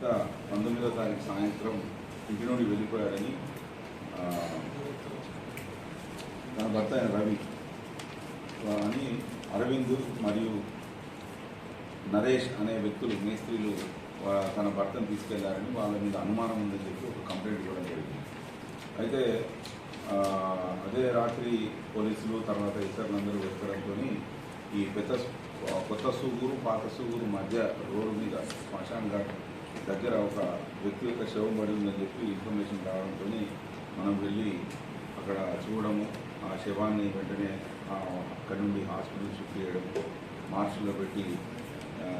భర్త పంతొమ్మిదో తారీఖు సాయంత్రం ఇంటి నుండి వెళ్ళిపోయాడని తన భర్త అయిన రవి అని అరవింద్ మరియు నరేష్ అనే వ్యక్తులు మేస్త్రీలు తన భర్తను తీసుకెళ్ళారని వాళ్ళ మీద అనుమానం ఉందని చెప్పి ఒక కంప్లైంట్ ఇవ్వడం జరిగింది. అయితే అదే రాత్రి పోలీసులు తర్వాత ఇతరులందరూ వెతకడంతో ఈ పెద్ద కొత్త సూగూరు పాత సూగూరు మధ్య రోడ్డు మీద శ్మశాన్ ఘాట్ దగ్గర ఒక వ్యక్తి యొక్క శవం పడి ఉందని చెప్పి ఇన్ఫర్మేషన్ రావడంతో మనం వెళ్ళి అక్కడ చూడడము ఆ శవాన్ని వెంటనే అక్కడి నుండి హాస్పిటల్ షిఫ్ట్ చేయడం మార్చిలో పెట్టి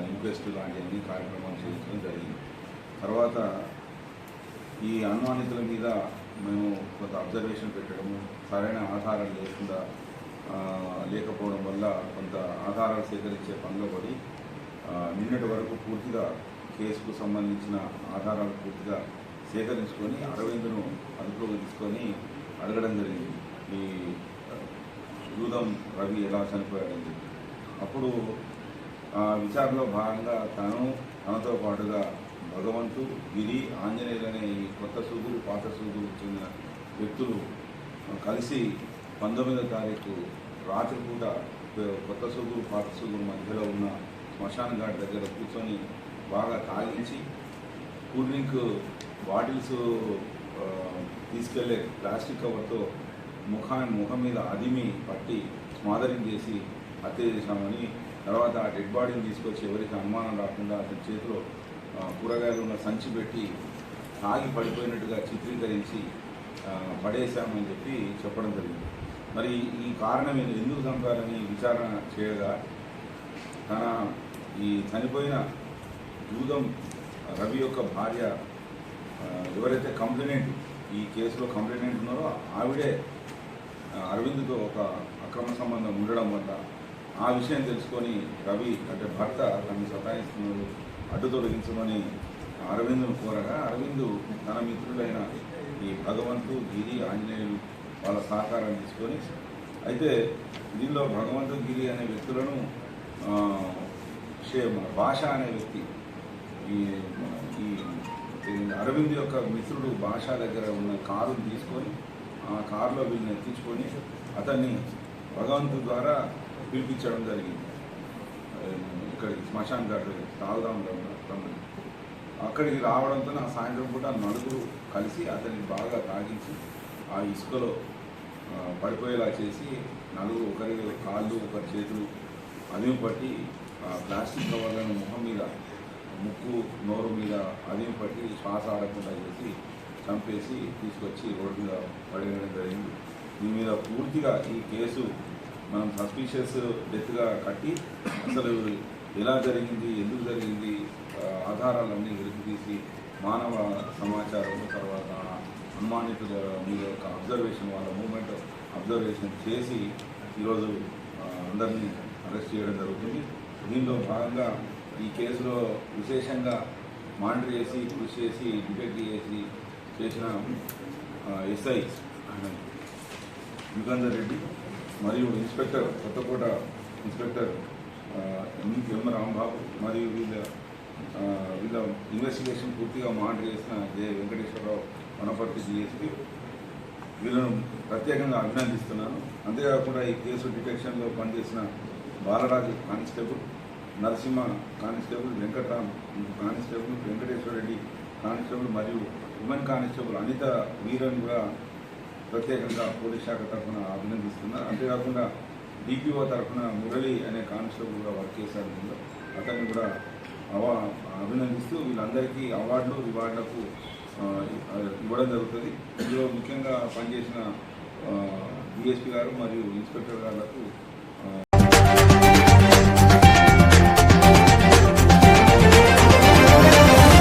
ఇంక్వెస్ట్ లాంటి అన్ని కార్యక్రమాలు చేయించడం జరిగింది. తర్వాత ఈ అనుమానితుల మీద మేము కొంత అబ్జర్వేషన్ పెట్టడము సరైన ఆధారాలు లేకుండా లేకపోవడం వల్ల కొంత ఆధారాలు సేకరించే పనిలో పడి నిన్నటి వరకు పూర్తిగా కేసుకు సంబంధించిన ఆధారాలు పూర్తిగా సేకరించుకొని అరవింద్ను అదుపులోకి తీసుకొని అడగడం జరిగింది. ఈ ఆ, జూదం రవి ఎలా చనిపోయాడని చెప్పి. అప్పుడు ఆ విచారణలో భాగంగా తను తనతో పాటుగా భగవంతు గిరి ఆంజనేయులు అనే ఈ కొత్త సూదులు పాత సూదులు చెందిన వ్యక్తులు కలిసి పంతొమ్మిదో తారీఖు రాత్రిపూట కొత్త సూదులు పాత సూదులు మధ్యలో ఉన్న శ్మశాన్ ఘాట్ దగ్గర కూర్చొని బాగా తాగించి కూల్ డ్రింక్ బాటిల్స్ తీసుకెళ్ళే ప్లాస్టిక్ కవర్తో ముఖాన్ని ముఖం మీద అదిమి పట్టి స్మాదరింగ్ చేసి హత్య చేశామని తర్వాత ఆ డెడ్ బాడీని తీసుకొచ్చి ఎవరికి అనుమానం రాకుండా అతని చేతిలో కూరగాయలు ఉన్న సంచి పెట్టి తాగి పడిపోయినట్టుగా చిత్రీకరించి పడేశామని చెప్పి చెప్పడం జరిగింది మరి ఈ కారణం ఏంటి? ఎందుకు చంపారని విచారణ చేయగా తన ఈ చనిపోయిన జూదం రవి యొక్క భార్య ఎవరైతే కంప్లైనెంట్ ఈ కేసులో కంప్లైనెంట్ ఉన్నారో ఆవిడే అరవింద్తో ఒక అక్రమ సంబంధం ఉండడం వల్ల ఆ విషయం తెలుసుకొని రవి అంటే భర్త తనని సతాయిస్తున్నారు అడ్డు తొలగించమని అరవింద్ను కోరగా అరవింద్ తన మిత్రులైన ఈ భగవంతు గిరి ఆంజనేయులు వాళ్ళ సహకారం తీసుకొని అయితే దీనిలో భగవంతు గిరి అనే వ్యక్తులను షే మన భాష అనే వ్యక్తి ఈ ఈ అరవింద్ యొక్క మిత్రుడు భాషా దగ్గర ఉన్న కారుని తీసుకొని ఆ కారులో వీళ్ళని ఎత్తించుకొని అతన్ని భగవంతు ద్వారా పిలిపించడం జరిగింది. ఇక్కడికి శ్మశాన్ ఘాట్ తాగుదాం తమ్ముడు అక్కడికి రావడంతో ఆ సాయంత్రం పూట నలుగురు కలిసి అతన్ని బాగా తాగించి ఆ ఇసుకలో పడిపోయేలా చేసి నలుగురు ఒకరి కాళ్ళు ఒకరి చేతులు అదిమి పట్టి ఆ ప్లాస్టిక్ కవర్లను ముఖం మీద ముక్కు నోరు మీద అదేం పట్టి శ్వాస ఆడకుండా చేసి చంపేసి తీసుకొచ్చి రోడ్డు మీద పడేయడం జరిగింది. దీని మీద పూర్తిగా ఈ కేసు మనం సస్పీషియస్ డెత్గా కట్టి అసలు ఎలా జరిగింది ఎందుకు జరిగింది ఆధారాలన్నీ వెలికి తీసి మానవ సమాచారం తర్వాత అనుమానితుల మీద యొక్క అబ్జర్వేషన్ వాళ్ళ మూమెంట్ అబ్జర్వేషన్ చేసి ఈరోజు అందరినీ అరెస్ట్ చేయడం జరుగుతుంది. దీనిలో భాగంగా ఈ కేసులో విశేషంగా మానిటర్ చేసి కృషి చేసి డిటెక్ట్ చేసి చేసిన ఎస్ఐ యుగంధర్ రెడ్డి మరియు inspector Kothakota inspector M M Rambabu మరియు వీళ్ళ వీళ్ళ ఇన్వెస్టిగేషన్ పూర్తిగా మానిటర్ చేసిన జె వెంకటేశ్వరరావు వనపర్తి డిఎస్పీ వీళ్ళను ప్రత్యేకంగా అభినందిస్తున్నాను. అంతేకాకుండా ఈ కేసు డిటెక్షన్లో పనిచేసిన Balaraju constable Narasimha constable Venkatram constable Venkateswara Reddy constable మరియు ఉమెన్ కానిస్టేబుల్ అనిత వీరన్ కూడా ప్రత్యేకంగా పోలీస్ శాఖ తరఫున అభినందిస్తున్నారు. అంతేకాకుండా డిపిఓ తరఫున మురళి అనే కానిస్టేబుల్ కూడా వర్క్ చేశారు అతన్ని కూడా అవా అభినందిస్తూ వీళ్ళందరికీ అవార్డులు రివార్డులకు ఇవ్వడం జరుగుతుంది. ఇందులో ముఖ్యంగా పనిచేసిన డిఎస్పీ గారు మరియు ఇన్స్పెక్టర్ గారులకు